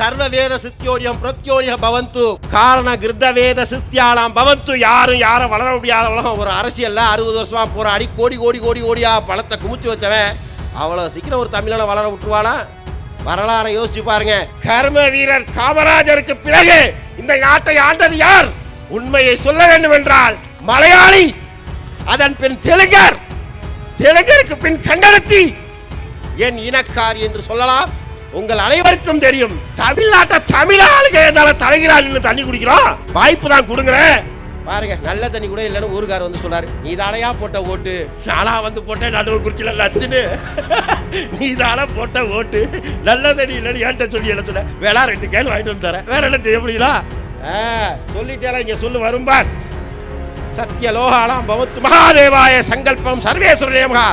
சர்வ வேத சித்தியோடியம் பிரத்யோனிய பவந்து. காரண கிருத்த வேத சித்தியானாம் பவந்து. யாரும் யாரும் வளர முடியாத உலகம். ஒரு அரசியல்ல அறுபது வருஷமா போராடி கோடி கோடி கோடி கோடியா பணத்தை குமிச்சு வச்சவன். அவ்வளவு சீக்கிரம் ஒரு தமிழனை வளர விட்டுருவானா? வரலாறை யோசிச்சு பாருங்க. கர்ம வீரர் காமராஜருக்கு பிறகு இந்த நாட்டை ஆண்டது யார்? உண்மையை சொல்ல வேண்டும் என்றால் மலையாளி அதன் பின் தெலுங்கர். தெலுங்கருக்கு பின் கண்டனத்தி. என் இனக்கார் என்று சொல்லலாம். உங்கள் அனைவருக்கும் தெரியும் தமிழ்நாட்டை தமிழ் ஆளுங்க இருந்தாலும் தலைகீழா நின்று தண்ணி குடிக்கிறோம். வாய்ப்பு தான் கொடுங்களேன். பாருங்க நல்ல தண்ணி கூட இல்லைன்னு ஊருக்கார் வந்து சொன்னாரு. நீ தானையா போட்ட ஓட்டு? நானா வந்து போட்டேன் நடுவு குறிச்சில நச்சுன்னு. நீ தானே போட்ட ஓட்டு? நல்ல தண்ணி இல்லைன்னு ஏன்ட்ட சொல்லி என்ன சொன்ன? வேணா ரெண்டு கேள் வாங்கிட்டு வந்து தரேன். வேற என்ன செய்ய முடியல சொல்லிட்டேன் இங்க சொல்லு வரும்பார். சத்தியலோகானாம் பவத்து மகாதேவாய சங்கல்பம் சர்வேஸ்வரனே மகா.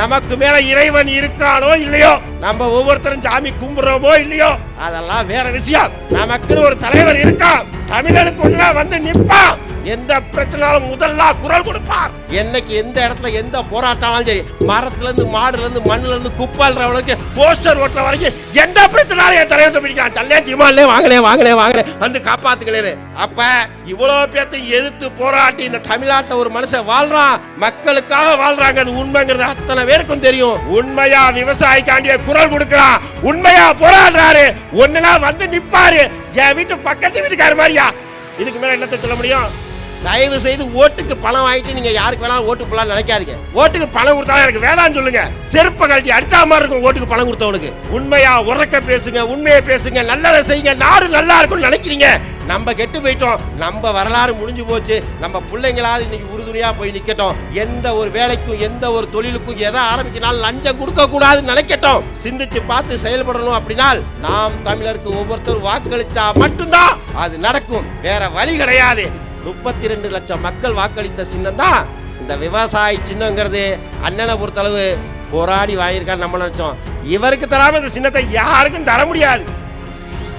நமக்கு மேல இறைவன் இருக்கானோ இல்லையோ? நம்ம ஒவ்வொருத்தரும் சாமி கும்பிடுறோமோ இல்லையோ? அதெல்லாம் வேற விஷயம். நமக்குன்னு ஒரு தலைவர் இருக்கான் தமிழனுக்குள்ள வந்து நிற்பான். எந்த பிரச்சனாலும் முதல்ல குரல் கொடுப்பார். என்னைக்கு எந்த இடத்துல எந்த போராட்டாலும் சரி மரத்துல இருந்து மாடுல இருந்து மண்ணுல இருந்து குப்பாளுறவனுக்கு போஸ்டர் ஓட்டுற வரைக்கும் எந்த பிரச்சனாலும் என் தலைவர் பிடிக்கலாம் சல்லே சீமானே வாங்கினே வாங்கினே வாங்கினே வந்து காப்பாத்துக்கிறேன் அப்ப இவ்வளவு பேர்த்தை எதிர்த்து போராட்டி இந்த தமிழ்நாட்டை ஒரு மனுஷன் வாழ்றான். மக்களுக்காக வாழ்றாங்க. அது உண்மைங்கிறது அத்தனை பேருக்கும் தெரியும். உண்மையா விவசாயிக்காண்டிய குரல் கொடுக்கிறான். உண்மையா போராடுறாரு. ஒன்னுனா வந்து நிப்பாரு. என் வீட்டு பக்கத்து வீட்டுக்காரு மாதிரியா? இதுக்கு மேல என்னத்தை சொல்ல முடியும்? தயவு செய்து ஓட்டுக்கு பணம் வாங்கிட்டு நீங்க யாருக்கு வேணாலும் ஓட்டு போடலாம் நினைக்காதீங்க. ஓட்டுக்கு பணம் கொடுத்தாலும் எனக்கு வேணாம்னு சொல்லுங்க. செருப்ப கழட்டி அடிச்சா மாதிரி இருக்கும் ஓட்டுக்கு பணம் கொடுத்தவனுக்கு. உண்மையா உறக்க பேசுங்க உண்மையை பேசுங்க நல்லதை செய்யுங்க நாடு நல்லா இருக்கும்னு நினைக்கிறீங்க. நம்ம கெட்டு போயிட்டோம் நம்ம வரலாறு முடிஞ்சு போச்சு நம்ம பிள்ளைங்களாவது இன்னைக்கு உறுதுணையா போய் நிக்கட்டும். எந்த ஒரு வேலைக்கும் எந்த ஒரு தொழிலுக்கும் எதை ஆரம்பிச்சினாலும் லஞ்சம் கொடுக்க கூடாதுன்னு நினைக்கட்டும். சிந்திச்சு பார்த்து செயல்படணும் அப்படின்னா நாம் தமிழருக்கு ஒவ்வொருத்தரும் வாக்களிச்சா மட்டும்தான் அது நடக்கும். வேற வழி கிடையாது. முப்பத்தி ரெண்டு லட்சம் மக்கள் வாக்களித்த சின்னம் தான் இந்த விவசாயி சின்னங்கிறது அண்ணனை பொறுத்தளவு போராடி வாங்கியிருக்கான்னு நம்ம நினைச்சோம். இவருக்கு தராம இந்த சின்னத்தை யாருக்கும் தர முடியாது.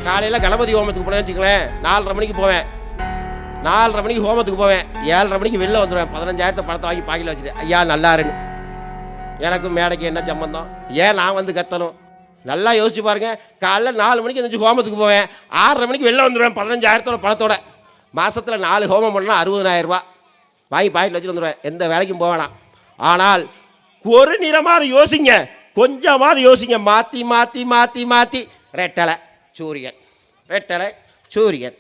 காலையில கணபதி ஹோமத்துக்கு போனேன்னு வச்சுக்கங்களேன். நாலரை மணிக்கு போவேன். நாலரை மணிக்கு ஹோமத்துக்கு போவேன். ஏழரை மணிக்கு வெளில வந்துடுவேன் பதினஞ்சாயிரத்தை பணத்தை வாங்கி பாக்கில வச்சுட்டு ஐயா நல்லாருன்னு எனக்கும் மேடைக்கு என்ன சம்பந்தம்? ஏன் நான் வந்து கத்தணும்? நல்லா யோசிச்சு பாருங்க. காலைல நாலு மணிக்கு எந்திரிச்சு ஹோமத்துக்கு போவேன். ஆறரை மணிக்கு வெளில வந்துடுவேன் பதினஞ்சாயிரத்தோட பணத்தோட. மாதத்தில் நாலு ஹோமம் பண்ணால் அறுபதாயிரம் வாங்கி பாக்கெட்டில் வச்சுட்டு வந்துடுவேன் எந்த வேலைக்கும் போவேணாம் ஆனால் ஒரு நிறமாவது யோசிங்க. கொஞ்சமாவது யோசிங்க. மாற்றி மாற்றி மாற்றி மாற்றி ரெட்டலை சூரியன். ரெட்டலை சூரியன்.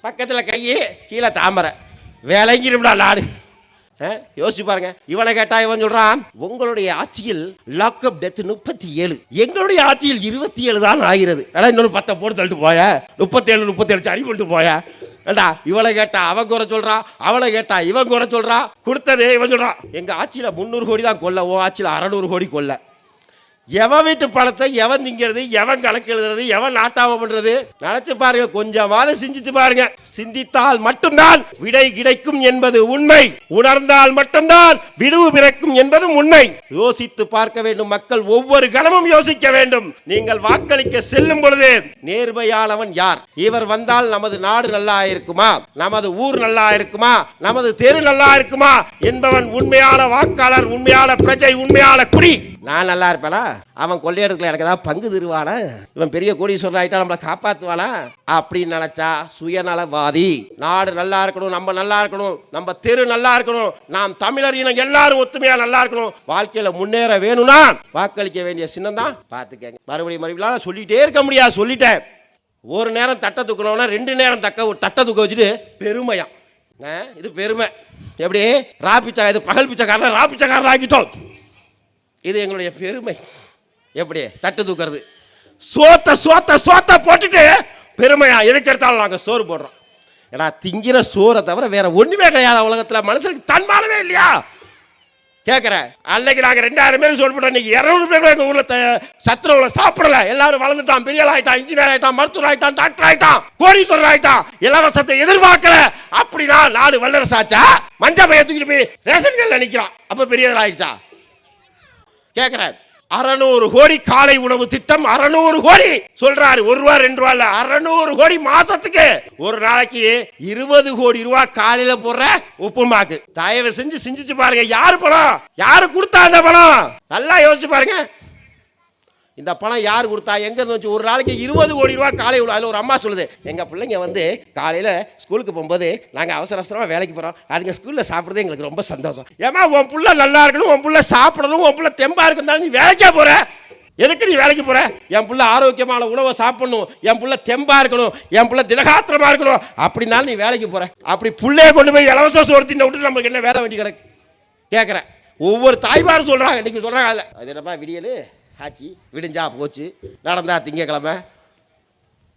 பக்கத்தில் கையே கீழே தாமரை. விளங்கிடும்டா நாடு. ஆ, யோசிச்சு பாருங்க. இவனை கேட்டா இவன் சொல்றான் உங்களுடைய ஆட்சியில் லாக்அப் டெத் முப்பத்தி ஏழு எங்களுடைய ஆட்சியில் இருபத்தி ஏழு தான் ஆகிறது. ஏன்னா இன்னொரு பத்தை போட்டு தள்ளிட்டு போய. முப்பத்தேழு முப்பத்தேழு சரி பண்ணிட்டு போய. ஏண்டா? இவனை கேட்டா அவன் குறை சொல்றா அவனை கேட்டா இவன் குறை சொல்றா கொடுத்ததே இவன் சொல்றான் எங்க ஆட்சியில முந்நூறு கோடி தான் கொல்ல ஓ ஆட்சியில அறநூறு கோடி கொல்ல. எவன் வீட்டு பணத்தை எவன் திங்கிறது எவன் கணக்கு எழுதுறது எவன் நாட்டாம பண்றது? நினைச்சு பாருங்க கொஞ்சமாவது சிந்திச்சு பாருங்க. சிந்தித்தால் மட்டும்தான் விடை கிடைக்கும் என்பது உண்மை. உணர்ந்தால் மட்டும்தான் விடுவு பிறக்கும் என்பதும் உண்மை. யோசித்து பார்க்க வேண்டும் மக்கள் ஒவ்வொரு கணமும் யோசிக்க வேண்டும். நீங்கள் வாக்களிக்க செல்லும் பொழுது நேர்மையானவன் யார்? இவர் வந்தால் நமது நாடு நல்லா இருக்குமா? நமது ஊர் நல்லா இருக்குமா? நமது தெரு நல்லா இருக்குமா? என்பவன் உண்மையான வாக்காளர் உண்மையான பிரஜை உண்மையான குடி. நான் நல்லா இருப்பேனா அவன் கொள்ளையடத்துல எனக்கு ஏதாவது பங்கு தருவானா? இவன் பெரிய கோடீஸ்வரர் ஆயிட்டா நம்மளை காப்பாத்துவானா? அப்படின்னு நினைச்சா சுயநலவாதி. நாடு நல்லா இருக்கணும் நம்ம நல்லா இருக்கணும் நம்ம தெரு நல்லா இருக்கணும் நாம் தமிழர் இனம் எல்லாரும் ஒத்துமையா நல்லா இருக்கணும். வாழ்க்கையில முன்னேற வேணும்னா வாக்களிக்க வேண்டிய சின்னம் தான் பாத்துக்கங்க மறுபடியும் மறுபடியும் சொல்லிகிட்டே சொல்லிட்டே இருக்க முடியாது சொல்லிட்டேன். ஒரு நேரம் தட்டை தூக்கணும்னா ரெண்டு நேரம் தக்க தட்டை தூக்க வச்சுட்டு பெருமையா. இது பெருமை. எப்படி? ரா பிச்சை இது பகல் பிச்சைக்காரன் ரா பிச்சைக்காரன் ஆக்கிட்டோம் இது எங்களுடைய பெருமை. எப்படி? தட்டு தூக்கிறது. சோத்த சோத்த சோத்த போட்டுட்டு பெருமையா எதுக்கெடுத்தாலும் நாங்கள் சோறு போடுறோம். ஏன்னா திங்கிற சோறை தவிர வேற ஒண்ணுமே கிடையாது. உலகத்தில் மனுஷனுக்கு தன்மானமே இல்லையா? கேட்குறேன் அன்னைக்கு நாங்கள் ரெண்டாயிரம் பேர் சோறு போட்டோம். இன்னைக்கு இரநூறு பேர் கூட எங்கள் ஊரில் சத்துருவில் சாப்பிடல. எல்லாரும் வளர்ந்துட்டான். பெரிய ஆகிட்டான் இன்ஜினியர் ஆகிட்டான் மருத்துவர் ஆகிட்டான் டாக்டர் ஆகிட்டான் கோடீஸ்வரர் ஆகிட்டான் இலவசத்தை எதிர்பார்க்கல. அப்படின்னா நாடு வல்லரசாச்சா மஞ்ச பையன் தூக்கிட்டு போய் ரேஷன் கடையில் நிற்கிறான் அப்போ பெரியவர் ஆயிடுச்சா கேக்குறேன் அறநூறு கோடி காலை உணவு திட்டம் அறநூறு கோடி. சொல்றாரு ஒரு ரூபா ரெண்டு ரூபா இல்ல அறநூறு கோடி மாசத்துக்கு. ஒரு நாளைக்கு இருபது கோடி ரூபா காலையில போடுற உப்புமாக்கு. தயவு செஞ்சு சிந்திச்சு பாருங்க யாரு பணம்? யாரு கொடுத்தா அந்த பணம்? நல்லா யோசிச்சு பாருங்க. இந்த பணம் யார் கொடுத்தா? எங்கேருந்து வச்சு ஒரு நாளைக்கு இருபது கோடி ரூபா காலை அதில் ஒரு அம்மா சொல்லுது எங்கள் பிள்ளைங்க வந்து காலையில் ஸ்கூலுக்கு போகும்போது நாங்கள் அவசர அவசரமாக வேலைக்கு போகிறோம் அதுங்க ஸ்கூலில் சாப்பிட்றது எங்களுக்கு ரொம்ப சந்தோஷம். ஏமா உன் புள்ள நல்லா இருக்கணும் உன் புள்ள சாப்பிடணும் உன் புள்ள தெம்பாக இருக்கணும் நீ வேலைக்கே போகிற எதுக்கு நீ வேலைக்கு போகிற என் பிள்ளை ஆரோக்கியமான உணவை சாப்பிடணும் என் பிள்ளை தெம்பாக இருக்கணும் என் பிள்ளை திலகாத்திரமாக இருக்கணும். அப்படின்னாலும் நீ வேலைக்கு போகிற அப்படி பிள்ளைய கொண்டு போய் இலவச சோறு தின்ன விட்டு நமக்கு என்ன வேலை வேண்டி கிடக்கு? கேட்குறேன் ஒவ்வொரு தாய்மாரும் சொல்கிறாங்க இன்றைக்கி சொல்கிறாங்க அதில். அது என்னப்பா விடியல்? ஆச்சு விடிஞ்சா போச்சு நடந்தா திங்கக்கிழமை.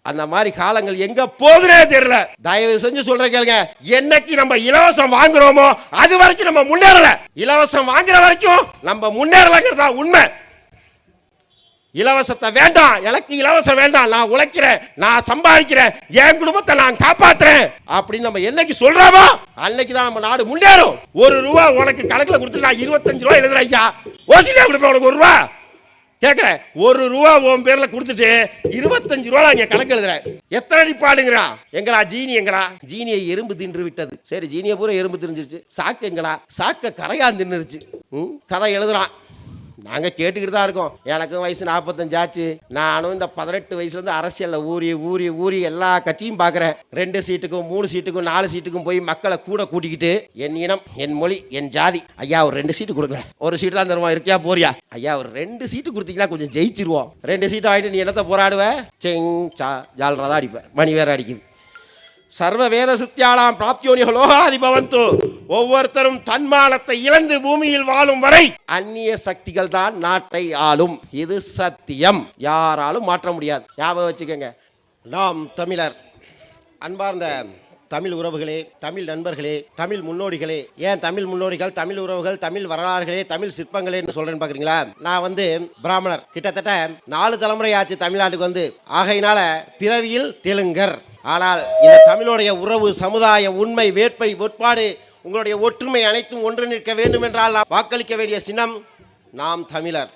அந்த மாதிரி காலங்கள் எங்க போகுதுனே தெரியல. தயவு செஞ்சு சொல்ற கேளுங்க என்னைக்கு நம்ம இலவசம் வாங்குறோமோ அது வரைக்கும் நம்ம முன்னேறல. இலவசம் வாங்குற வரைக்கும் நம்ம முன்னேறலங்கிறது உண்மை. இலவசத்தை வேண்டாம் எனக்கு இலவசம் வேண்டாம் நான் உழைக்கிறேன் நான் சம்பாதிக்கிறேன் என் குடும்பத்தை நான் காப்பாத்துறேன் அப்படின்னு நம்ம என்னைக்கு சொல்றோமோ அன்னைக்கு தான் நம்ம நாடு முன்னேறும். ஒரு ரூபா உனக்கு கணக்குல கொடுத்து நான் இருபத்தஞ்சு ரூபா எழுதுறேன் ஐயா. ஓசிலியா கொடுப்பேன் உனக்கு ஒரு ரூபா. கேட்குறேன் ஒரு ரூபா உன் பேர்ல கொடுத்துட்டு இருபத்தஞ்சு ரூபா இங்கே கணக்கு எழுதுறேன் எத்தனை அடிப்பாடுங்கிறா எங்களா ஜீனி எங்கடா? ஜீனியை எறும்பு தின்று விட்டது. சரி ஜீனியை பூரா எறும்பு திரிஞ்சிருச்சு. சாக்கு எங்களா சாக்க கரையான் தின்னுருச்சு. கதை எழுதுறான். நாங்கள் கேட்டுக்கிட்டு தான் இருக்கோம். எனக்கும் வயசு நாற்பத்தஞ்சு ஆச்சு. நானும் இந்த பதினெட்டு வயசுலேருந்து அரசியலில் ஊறி ஊறி ஊறி எல்லா கட்சியும் பார்க்குறேன். ரெண்டு சீட்டுக்கும் மூணு சீட்டுக்கும் நாலு சீட்டுக்கும் போய் மக்களை கூட கூட்டிக்கிட்டு என் இனம் என் மொழி என் ஜாதி. ஐயா ஒரு ரெண்டு சீட்டு கொடுக்கல ஒரு சீட்டு தான் தருவோம். இருக்கியா போறியா? ஐயா ஒரு ரெண்டு சீட்டு கொடுத்தீங்கன்னா கொஞ்சம் ஜெயிச்சிருவோம். ரெண்டு சீட்டு வாங்கிட்டு நீ என்னத்தை போராடுவ? செங் சா ஜால்ரா தான் அடிப்பேன் மணி வேற அடிக்குது. சர்வ வேத சித்தியாலாம் பிராப்தியோனிகள் பவந்து ஒவ்வொருத்தரும் தன்மானத்தை இழந்து பூமியில் வாழும் வரை அந்நிய சக்திகள் தான் நாட்டை ஆளும். இது சத்தியம். யாராலும் மாற்ற முடியாது. ஞாபகம் வச்சுக்கோங்க. நாம் தமிழர் அன்பார்ந்த தமிழ் உறவுகளே தமிழ் நண்பர்களே தமிழ் முன்னோடிகளே ஏன் தமிழ் முன்னோடிகள் தமிழ் உறவுகள் தமிழ் வரலாறுகளே தமிழ் சிற்பங்களேன்னு சொல்றேன்னு பாக்குறீங்களா? நான் வந்து பிராமணர். கிட்டத்தட்ட நாலு தலைமுறை ஆச்சு தமிழ்நாட்டுக்கு வந்து. ஆகையினால பிறவியில் தெலுங்கர். ஆனால் இந்த தமிழுடைய உறவு சமுதாய உண்மை வேட்பை ஒட்பாடு உங்களுடைய ஒற்றுமை அனைத்தும் ஒன்று நிற்க வேண்டும் என்றால் வாக்களிக்க வேண்டிய சின்னம் நாம் தமிழர்.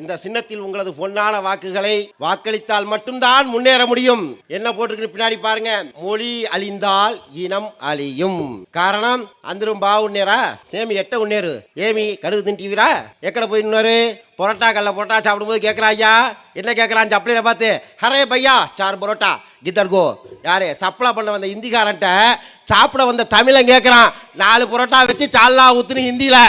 இந்த சின்னத்தில் உங்களது பொன்னான வாக்குகளை வாக்களித்தால் மட்டும்தான் முன்னேற முடியும். என்ன போட்டிருக்கு பின்னாடி பாருங்க. மொழி அழிந்தால் இனம் அழியும். காரணம் அந்தரும் பா உன்னேரா சேமி எட்ட உன்னேரு ஏமி கடுகு தின்ட்டீவிரா? எக்கட போய் இன்னொரு பொரோட்டா கல்ல பொரோட்டா சாப்பிடும்போது கேட்குறா ஐயா? என்ன கேட்குறான் சப்ளையில பார்த்து ஹரே பையா சார் பரோட்டா கித்தர்கோ யாரு? சப்ளை பண்ண வந்த இந்திக்காரன்ட்ட சாப்பிட வந்த தமிழன் கேட்குறான் நாலு பரோட்டா வச்சு சால்லா ஊத்துன்னு ஹிந்தியில்.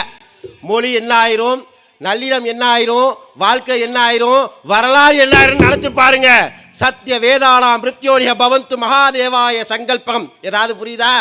மொழி என்ன ஆயிரும்? நல்லிடம் என்ன ஆயிரும் வாழ்க்கை என்ன ஆயிரும் வரலாறு என்ன ஆயிரும் நினைச்சு பாருங்க. சத்திய வேதானாம் மிருத்யோனிய பவந்து மகாதேவாய சங்கல்பம். ஏதாவது புரியுதா?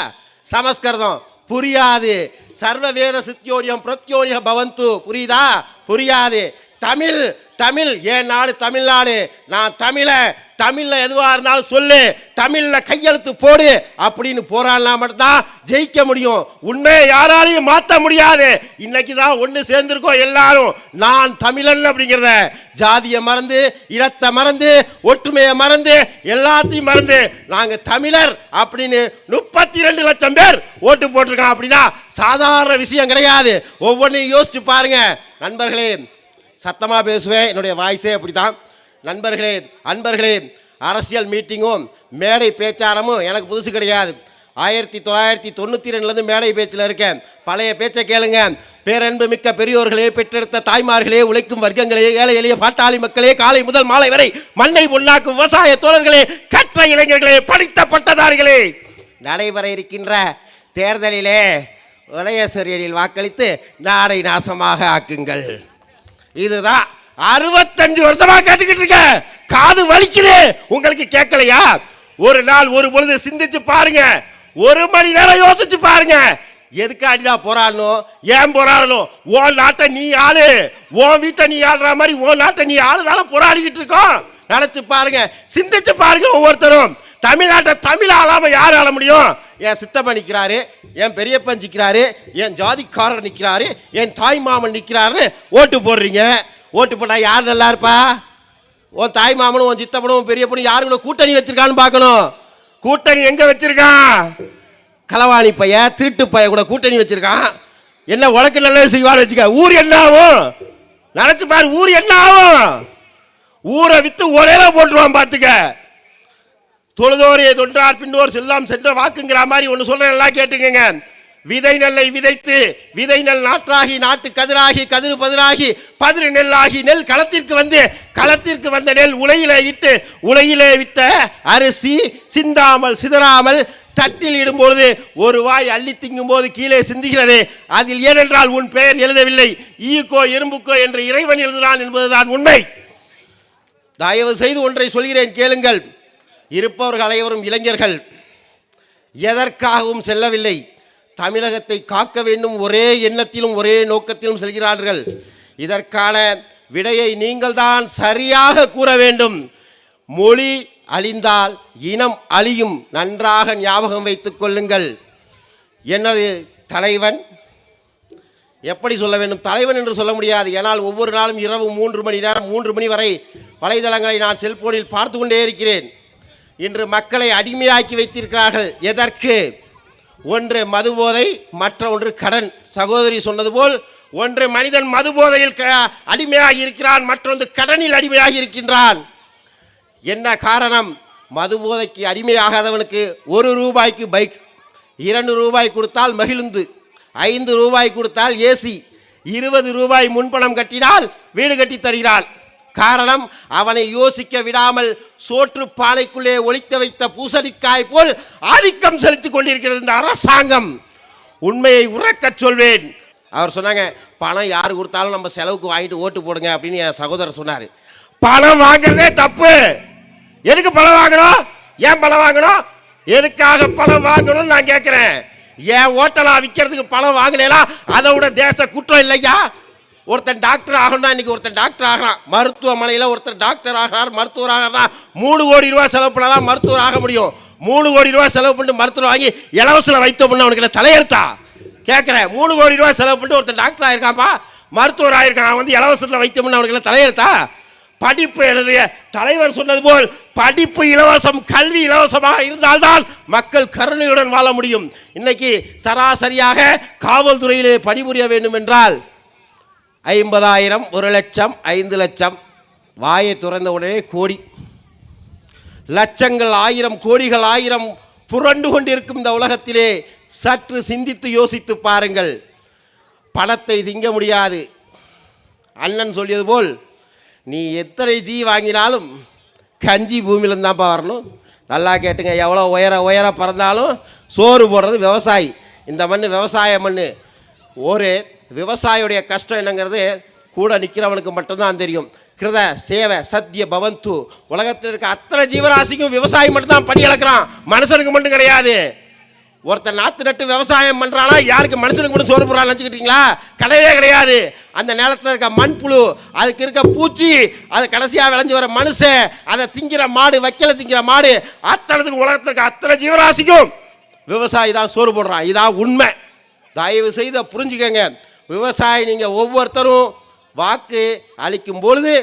சமஸ்கிருதம். புரியாது. சர்வ வேத சித்தியோனியம் பிரத்யோனிய பவந்து. புரியுதா? புரியாது. தமிழ் தமிழ். என் நாடு தமிழ்நாடு? நான் தமிழ தமிழில் எதுவாக இருந்தாலும் சொல்லு தமிழில் கையெழுத்து போடு அப்படின்னு போராடினா மட்டும்தான் ஜெயிக்க முடியும். உண்மையை யாராலையும் மாற்ற முடியாது. இன்னைக்கு தான் ஒன்று சேர்ந்துருக்கோம் எல்லாரும். நான் தமிழன் அப்படிங்கிறத ஜாதியை மறந்து இடத்தை மறந்து ஒற்றுமையை மறந்து எல்லாத்தையும் மறந்து நாங்கள் தமிழர் அப்படின்னு முப்பத்தி ரெண்டு லட்சம் பேர் ஓட்டு போட்டிருக்கோம் அப்படின்னா சாதாரண விஷயம் கிடையாது. ஒவ்வொன்றையும் யோசிச்சு பாருங்க. நண்பர்களே சத்தமாக பேசுவேன். என்னுடைய வாய்ஸே அப்படி தான் நண்பர்களே அன்பர்களே அரசியல் மீட்டிங்கும் மேடை பேச்சாரமும் எனக்கு புதுசு கிடையாது. ஆயிரத்தி தொள்ளாயிரத்தி தொண்ணூற்றி ரெண்டுலேருந்து மேடை பேச்சில் இருக்கேன் பழைய பேச்சை கேளுங்க. பேரன்பு மிக்க பெரியோர்களே பெற்றெடுத்த தாய்மார்களே உழைக்கும் வர்க்கங்களே ஏழை எளிய பாட்டாளி மக்களே காலை முதல் மாலை வரை மண்ணை பொண்ணாக்கும் விவசாய தோழர்களே கற்ற இளைஞர்களே படித்த பட்டதாரிகளே. நடைபெற இருக்கின்ற தேர்தலிலே உதயசூரியனில் வாக்களித்து நாடை நாசமாக ஆக்குங்கள். இதுதான் அறுபத்தஞ்சு வருஷமா கேட்டுக்கிட்டு இருக்க. காது வலிக்குது. உங்களுக்கு கேட்கலையா? ஒரு நாள் ஒரு பொழுது சிந்திச்சு பாருங்க. ஒரு மணி நேரம் யோசிச்சு பாருங்க. எதுக்காடிடா போராடணும்? ஏன் போராடணும்? ஓ நாட்டை நீ ஆளு. ஓ வீட்டை நீ ஆடுற மாதிரி ஓ நாட்டை நீ ஆளுதானே போராடிக்கிட்டு இருக்கோம். நினைச்சு பாருங்க. சிந்திச்சு பாருங்க ஒவ்வொருத்தரும். தமிழ்நாட்டை தமிழ் ஆளாம யார் ஆள முடியும்? என் சித்தப்பா நிற்கிறாரு என் பெரியப்பன் நிற்கிறாரு என் ஜாதிக்காரர் நிற்கிறாரு என் தாய் மாமன் நிற்கிறாருன்னு ஓட்டு போடுறீங்க. ஓட்டு போட்டா யார் நல்லா இருப்பா? உன் தாய் மாமனும் உன் சித்தப்பனும் உன் பெரியப்பனும் யாரு கூட கூட்டணி வச்சிருக்கான்னு பார்க்கணும்? கூட்டணி எங்க வச்சிருக்கான் களவாணி பைய திருட்டு பைய கூட கூட்டணி வச்சிருக்கான். என்ன உனக்கு நல்லது செய்வான்னு வச்சுக்க ஊர் என்ன ஆகும்? நினைச்சு பாரு ஊர் என்ன ஆகும்? ஊரை வித்து ஒரே போட்டுருவான் பார்த்துக்க. தொழுதோரையை தொன்றார் பின்னோர் செல்லாம் சென்ற வாக்குங்கிற மாதிரி ஒன்று சொல்கிறேன் எல்லாம் கேட்டுக்கங்க. விதை நெல்லை விதைத்து விதை நெல் நாற்றாகி நாட்டு கதிராகி கதிர் பதிராகி பதிரு நெல்லாகி நெல் களத்திற்கு வந்து களத்திற்கு வந்த நெல் உலையிலே இட்டு உலையிலே விட்ட அரிசி சிந்தாமல் சிதறாமல் தட்டில் இடும்பொழுது ஒரு வாய் அள்ளி திங்கும் போது கீழே சிந்துகிறது. அதில் ஏனென்றால் உன் பெயர் எழுதவில்லை. ஈக்கோ எறும்புக்கோ என்று இறைவன் எழுதுகிறான் என்பதுதான் உண்மை. தயவு செய்து ஒன்றை சொல்கிறேன் கேளுங்கள். இருப்பவர்கள் அனைவரும் இளைஞர்கள். எதற்காகவும் செல்லவில்லை. தமிழகத்தை காக்க வேண்டும் ஒரே எண்ணத்திலும் ஒரே நோக்கத்திலும் செல்கிறார்கள். இதற்கான விடையை நீங்கள்தான் சரியாக கூற வேண்டும். மொழி அழிந்தால் இனம் அழியும் நன்றாக ஞாபகம் வைத்துக் கொள்ளுங்கள். எனது தலைவன்? எப்படி சொல்ல வேண்டும்? தலைவன் என்று சொல்ல முடியாது. ஏனால் ஒவ்வொரு நாளும் இரவு மூன்று மணி நேரம் மூன்று மணி வரை வலைதளங்களை நான் செல்போனில் பார்த்து கொண்டே இருக்கிறேன். இன்று மக்களை அடிமையாக்கி வைத்திருக்கிறார்கள். எதற்கு? ஒன்று மதுபோதை மற்ற ஒன்று கடன். சகோதரி சொன்னது போல் ஒன்று மனிதன் மதுபோதையில் க- அடிமையாகி இருக்கிறான் மற்றொன்று கடனில் அடிமையாகி இருக்கின்றான் என்ன காரணம்? மதுபோதைக்கு அடிமையாகாதவனுக்கு ஒரு ரூபாய்க்கு பைக் இரண்டு ரூபாய் கொடுத்தால் மகிழுந்து ஐந்து ரூபாய் கொடுத்தால் ஏசி இருபது ரூபாய் முன்பணம் கட்டினால் வீடு கட்டி தருகிறான். காரணம் அவனை யோசிக்க விடாமல் சோற்று பானைக்குள்ளே ஒழித்து வைத்த பூசணிக்காய் போல் ஆதிக்கம் செலுத்திக் கொண்டிருக்கிறது இந்த அரசாங்கம். உண்மையை உறக்கச் சொல்வேன். அவர் சொன்னாங்க பணம் யார் கொடுத்தாலும் நம்ம செலவுக்கு வாங்கிட்டு ஓட்டு போடுங்க அப்படின்னு என் சகோதரர் சொன்னார். பணம் வாங்குறதே தப்பு. எதுக்கு பணம் வாங்கணும்? ஏன் பணம் வாங்கணும்? எதுக்காக பணம் வாங்கணும்னு நான் கேட்குறேன் ஏன் ஓட்டலாம் விற்கிறதுக்கு பணம் வாங்கினேனா அதை விட தேச குற்றம் இல்லையா? ஒருத்தன் டாக்டர் ஆகணும்னா இன்னைக்கு ஒருத்தன் டாக்டர் ஆகிறான். மருத்துவமனையில் ஒருத்தர் டாக்டர் ஆகிறார் மருத்துவர் ஆகிறார் மூணு கோடி ரூபா செலவு பண்ணாதான் மருத்துவர் ஆக முடியும். மூணு கோடி ரூபா செலவு பண்ணிட்டு மருத்துவர் வாங்கி இலவசில் பண்ண அவனுக்கு என்ன தலையெழுத்தா? கேட்குறேன் மூணு கோடி ரூபா செலவு பண்ணிட்டு ஒருத்தன் டாக்டர் ஆகிருக்கான்ப்பா மருத்துவர் ஆயிருக்கான். அவன் வந்து இலவசத்தில் வைத்தோம்னு அவனுக்கு என்ன தலையெழுத்தா? படிப்பு எழுதிய தலைவர் சொன்னது போல் படிப்பு இலவசம் கல்வி இலவசமாக இருந்தால்தான் மக்கள் கருணையுடன் வாழ முடியும். இன்னைக்கு சராசரியாக காவல்துறையிலே பணிபுரிய வேண்டும் என்றால் ஐம்பதாயிரம் ஒரு லட்சம் ஐந்து லட்சம். வாயை துறந்த உடனே கோடி. லட்சங்கள் ஆயிரம் கோடிகள் ஆயிரம் புரண்டு கொண்டிருக்கும் இந்த உலகத்திலே சற்று சிந்தித்து யோசித்து பாருங்கள். பணத்தை திங்க முடியாது. அண்ணன் சொல்லியது போல் நீ எத்தனை ஜி வாங்கினாலும் கஞ்சி பூமியிலேருந்தான்ப்பா வரணும். நல்லா கேட்டுங்க எவ்வளோ உயர உயர பறந்தாலும் சோறு போடுறது விவசாயி. இந்த மண் விவசாய மண் ஒரு விவசாயியுடைய கஷ்டம் என்னங்கிறது கூட நிற்கிறவனுக்கு மட்டும்தான் தெரியும். கிருத சேவை சத்திய பவந்து. உலகத்தில் இருக்க அத்தனை ஜீவராசிக்கும் விவசாயி மட்டும்தான் படி இழக்கிறான். மனுஷனுக்கு மட்டும் கிடையாது. ஒருத்தன் நாத்து நட்டு விவசாயம் பண்றானா யாருக்கு மனுஷனுக்கு மட்டும் சோறு போடுறான்னு நினச்சிக்கிட்டீங்களா? கிடையவே கிடையாது. அந்த நிலத்தில் இருக்க மண்புழு அதுக்கு இருக்க பூச்சி அது கடைசியாக விளைஞ்சு வர மனுஷன் அதை திங்கிற மாடு வைக்கல திங்கிற மாடு அத்தனத்துக்கு உலகத்தில் இருக்க அத்தனை ஜீவராசிக்கும் விவசாயி தான் சோறு போடுறான். இதான் உண்மை. தயவு செய்து புரிஞ்சுக்கங்க. விவசாயி நீங்கள் ஒவ்வொருத்தரும் வாக்கு அளிக்கும் பொழுது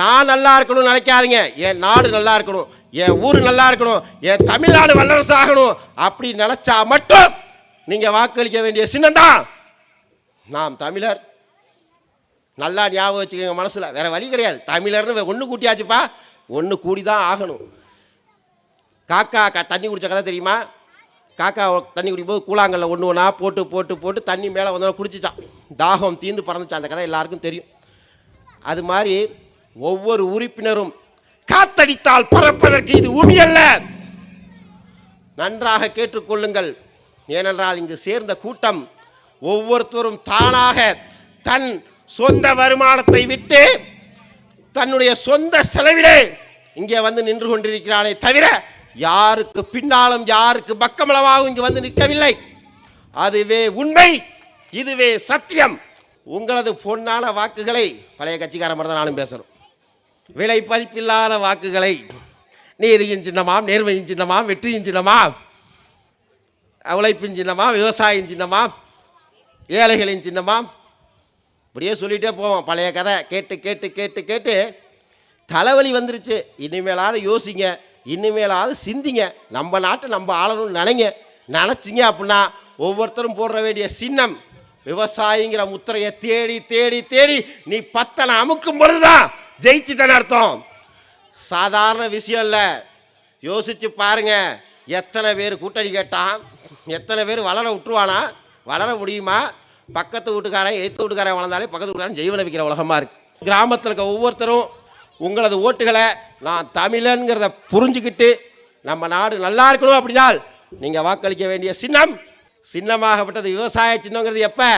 நான் நல்லா இருக்கணும்னு நினைக்காதீங்க. என் நாடு நல்லா இருக்கணும். என் ஊர் நல்லா இருக்கணும். என் தமிழ்நாடு வல்லரசு ஆகணும் அப்படி நினச்சா மட்டும் நீங்கள் வாக்களிக்க வேண்டிய சின்னம்தான். நாம் தமிழர். நல்லா ஞாபகம் வச்சுக்கோங்க மனசில். வேறு வழி கிடையாது. தமிழர்னு ஒன்று கூட்டியாச்சுப்பா. ஒன்று கூடி தான் ஆகணும். காக்கா தண்ணி குடித்த கதை தெரியுமா? காக்கா தண்ணி குடிக்கும்போது கூழாங்கல்ல ஒன்று ஒன்றா போட்டு போட்டு போட்டு தண்ணி மேலே வந்தோடனே குடிச்சிச்சான். தாகம் தீந்து பறந்துச்சான். அந்த கதை எல்லாருக்கும் தெரியும். அது மாதிரி ஒவ்வொரு உறுப்பினரும் காத்தடித்தால் பறப்பதற்கு இது உமி அல்ல. நன்றாக கேட்டுக்கொள்ளுங்கள். ஏனென்றால் இங்கு சேர்ந்த கூட்டம் ஒவ்வொருத்தரும் தானாக தன் சொந்த வருமானத்தை விட்டு தன்னுடைய சொந்த செலவிலே இங்கே வந்து நின்று கொண்டிருக்கிறானே தவிர யாருக்கு பின்னாலும் யாருக்கு பக்கமளவாகவும் இங்கு வந்து நிற்கவில்லை. அதுவே உண்மை இதுவே சத்தியம். உங்களது பொன்னான வாக்குகளை பழைய கட்சிக்கார மாதிரி தான் நானும் பேசுகிறோம் விலை பதிப்பில்லாத வாக்குகளை நீதியின் சின்னமாம் நேர்மையின் சின்னமாம் வெற்றியின் சின்னமாம் உழைப்பின் சின்னமாம் விவசாயியின் சின்னமாம் ஏழைகளின் சின்னமாம் இப்படியே சொல்லிகிட்டே போவோம். பழைய கதை கேட்டு கேட்டு கேட்டு கேட்டு தலைவலி வந்துருச்சு. இனிமேலாவது யோசிங்க. இனிமேலாவது சிந்திங்க. நம்ம நாட்டை நம்ம ஆளணும்னு நினைங்க. நினச்சிங்க அப்படின்னா ஒவ்வொருத்தரும் போடுற வேண்டிய சின்னம் விவசாயிங்கிற முத்திரையை தேடி தேடி தேடி நீ பத்தனை அமுக்கும் பொழுதுதான் ஜெயிச்சுட்டேன்னு அர்த்தம். சாதாரண விஷயம் இல்லை. யோசிச்சு பாருங்க. எத்தனை பேர் கூட்டணி கேட்டான் எத்தனை பேர் வளர விட்டுருவானா? வளர முடியுமா? பக்கத்து வீட்டுக்காரன் எய்த்து வீட்டுக்காரன் வளர்ந்தாலே பக்கத்து வீட்டுக்காரன் ஜெய்வனை வைக்கிற உலகமாக இருக்குது கிராமத்தில் இருக்க ஒவ்வொருத்தரும் உங்களது ஓட்டுகளை நான் தமிழனுங்கிறத புரிஞ்சுக்கிட்டு நம்ம நாடு நல்லா இருக்கணும் அப்படினால் நீங்கள் வாக்களிக்க வேண்டிய சின்னம் சின்னமாகப்பட்டது விவசாய சின்னங்கிறது எப்போ?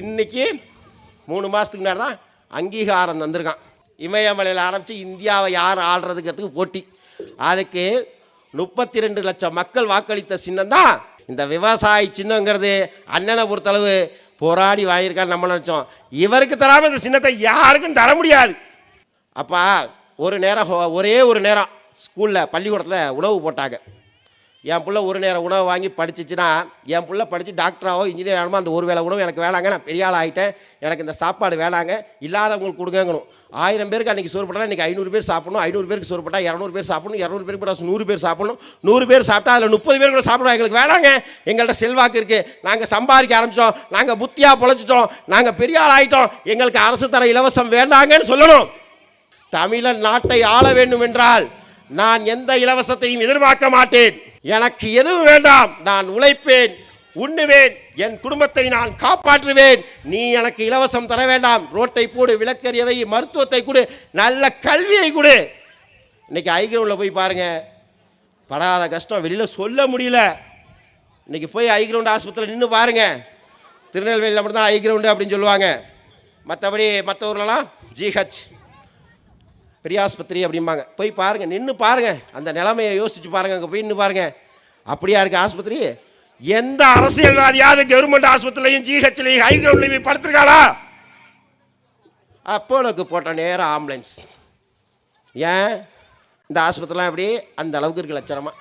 இன்னைக்கு மூணு மாதத்துக்கு முன்னாடி தான் அங்கீகாரம் தந்திருக்கான். இமயமலையில் ஆரம்பித்து இந்தியாவை யார் ஆள்றதுங்கிறதுக்கு போட்டி. அதுக்கு முப்பத்தி ரெண்டு லட்சம் மக்கள் வாக்களித்த சின்னம் தான் இந்த விவசாய சின்னங்கிறது. அண்ணனை பொறுத்தளவு போராடி வாங்கியிருக்கான்னு நம்ம நினச்சோம். இவருக்கு தராமல் இந்த சின்னத்தை யாருக்கும் தர முடியாது. அப்பா ஒரு நேரம் ஹோ- ஒரே ஒரு நேரம் ஸ்கூலில் பள்ளிக்கூடத்தில் உணவு போட்டாங்க. என் பிள்ளை ஒரு நேரம் உணவு வாங்கி படிச்சிச்சுன்னா என் பிள்ளை படித்து டாக்டராகவோ இன்ஜினியர் ஆகணுமோ அந்த ஒரு வேளை உணவு எனக்கு வேணாங்க. நான் பெரிய ஆள் ஆகிட்டேன் எனக்கு இந்த சாப்பாடு வேணாங்க. இல்லாதவங்களுக்கு கொடுங்கங்கணும். ஆயிரம் பேருக்கு அன்றைக்கி சோறு போட்டால் இன்றைக்கி ஐநூறு பேர் சாப்பிடணும். ஐநூறு பேருக்கு சோறு போட்டால் இரநூறு பேர் சாப்பிடணும். இரநூறு பேர் போட்டால் நூறு பேர் சாப்பிடணும். நூறு பேர் சாப்பிட்டா அதில் முப்பது பேர் கூட சாப்பிடுவோம் எங்களுக்கு வேணாங்க. எங்கள்கிட்ட செல்வாக்கு இருக்குது நாங்கள் சம்பாதிக்க ஆரம்பிச்சிட்டோம் நாங்கள் புத்தியாக பொழைச்சிட்டோம். நாங்கள் பெரிய ஆள் ஆகிட்டோம் எங்களுக்கு அரசு தர இலவசம் வேண்டாங்கன்னு சொல்லணும். தமிழன் நாட்டை ஆள வேண்டும் என்றால் நான் எந்த இலவசத்தையும் எதிர்பார்க்க மாட்டேன். எனக்கு எதுவும் வேண்டாம் நான் உழைப்பேன் உண்ணுவேன் என் குடும்பத்தை நான் காப்பாற்றுவேன். நீ எனக்கு இலவசம் தர வேண்டாம் ரோட்டை போடு விளக்கறியவை மருத்துவத்தை கொடு நல்ல கல்வியை கொடு. இன்னைக்கு ஐகிரவுண்டில் போய் பாருங்க. படாத கஷ்டம் வெளியில் சொல்ல முடியல. இன்னைக்கு போய் ஐகிரவுண்ட் ஆஸ்பத்திரியில் நின்று பாருங்க. திருநெல்வேலியில் மட்டும்தான் ஐகிரவுண்டு அப்படின்னு சொல்லுவாங்க. மற்றபடி மற்ற ஊர்லலாம் ஜிஹெச். பெரியாஸ்பத்திரி அப்படிம்பாங்க. போய் பாருங்கள் நின்று பாருங்கள் அந்த நிலைமையை யோசிச்சு பாருங்கள் அங்கே போய் நின்று பாருங்கள் அப்படியா இருக்குது ஆஸ்பத்திரி? எந்த அரசியல்வாதியாவது கவர்மெண்ட் ஆஸ்பத்திரிலையும் ஜிஹெச்லையும் ஹை கிரவுண்ட்லையும் போய் படுத்துருக்காளா அப்போலோக்கு போட்ட நேரம் ஆம்புலன்ஸ் ஏன்? இந்த ஆஸ்பத்திரிலாம் எப்படி? அந்த அளவுக்கு இருக்குது லட்சணமாக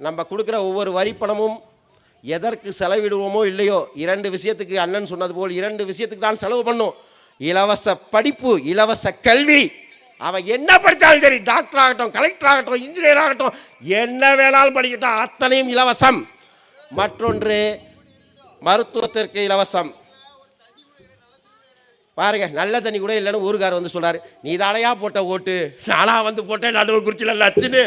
நம்ம கொடுக்குற ஒவ்வொரு வரி பணமும் எதற்கு செலவிடுவோமோ இல்லையோ இரண்டு விஷயத்துக்கு அண்ணன் சொன்னது போல் இரண்டு விஷயத்துக்கு தான் செலவு பண்ணும். இலவச படிப்பு இலவச கல்வி. அவன் என்ன படித்தாலும் சரி டாக்டர் ஆகட்டும் கலெக்டர் ஆகட்டும் இன்ஜினியர் ஆகட்டும் என்ன வேணாலும் படிக்கட்டும் அத்தனையும் இலவசம். மற்றொன்று மருத்துவத்திற்கு இலவசம். பாருங்க நல்ல தண்ணி கூட இல்லைன்னு ஊருக்கார் வந்து சொல்றாரு. நீ தானையா போட்ட ஓட்டு? நானா வந்து போட்டேன் நடுவு குறிச்சில நச்சுன்னு.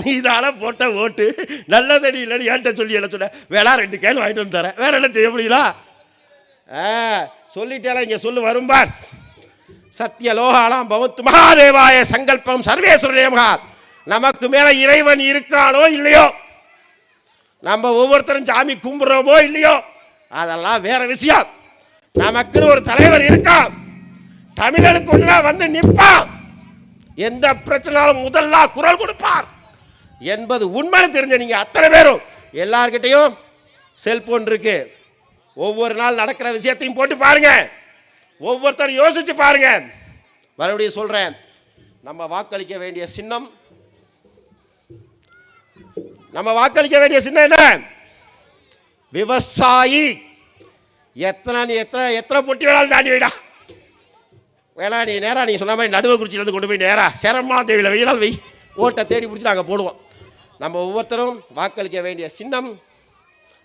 நீ தானே போட்ட ஓட்டு? நல்ல தண்ணி இல்லைன்னு ஏன்ட்ட சொல்லி என்ன சொன்ன? வேணா ரெண்டு கேள்வி வாங்கிட்டு வந்து தரேன். வேற என்ன செய்ய முடியல ஆ சொல்லிட்டேல இங்கே சொல்லு வரும்பார். சத்திய லோகாலாம் பவத்து மகாதேவாய சங்கல்பம் சர்வேஸ்வரனே மகா. நமக்கு மேலே இறைவன் இருக்கானோ இல்லையோ? நம்ம ஒவ்வொருத்தரும் சாமி கும்பிட்றோமோ இல்லையோ? அதெல்லாம் வேற விஷயம். நமக்குன்னு ஒரு தலைவர் இருக்கான் தமிழனுக்கு ஒன்றா வந்து நிற்பான். எந்த பிரச்சனாலும் முதல்ல குரல் கொடுப்பார். என்பது உண்மைன்னு தெரிஞ்ச நீங்கள் அத்தனை பேரும். எல்லார்கிட்டையும் செல்போன் இருக்கு. ஒவ்வொரு நாள் நடக்கிற விஷயத்தையும் போட்டு பாருங்கள் ஒவ்வொருத்தரும் யோசிச்சு பாருங்க. மறுபடியும் சொல்றேன். நம்ம வாக்களிக்க வேண்டிய சின்னம் நம்ம வாக்களிக்க வேண்டிய சின்னம் என்ன? விவசாயி. எத்தனை நீ எத்தனை எத்தனை பொட்டி வேணாலும் தாண்டி வைடா. வேணா நீ நேரா நீ சொன்ன மாதிரி நடுவு குறிச்சியிலேருந்து கொண்டு போய் நேரா சிரமமா தேவையில்லை வெயினால் வை ஓட்டை தேடி பிடிச்சி நாங்கள் போடுவோம். நம்ம ஒவ்வொருத்தரும் வாக்களிக்க வேண்டிய சின்னம்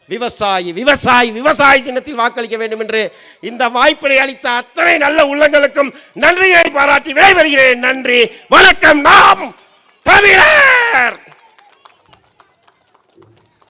விவசாயி விவசாயி விவசாயி சின்னத்தில் வாக்களிக்க வேண்டும் என்று இந்த வாய்ப்பினை அளித்த அத்தனை நல்ல உள்ளங்களுக்கும் நன்றியை பாராட்டி விடைபெறுகிறேன். நன்றி. வணக்கம். நாம் தமிழர்!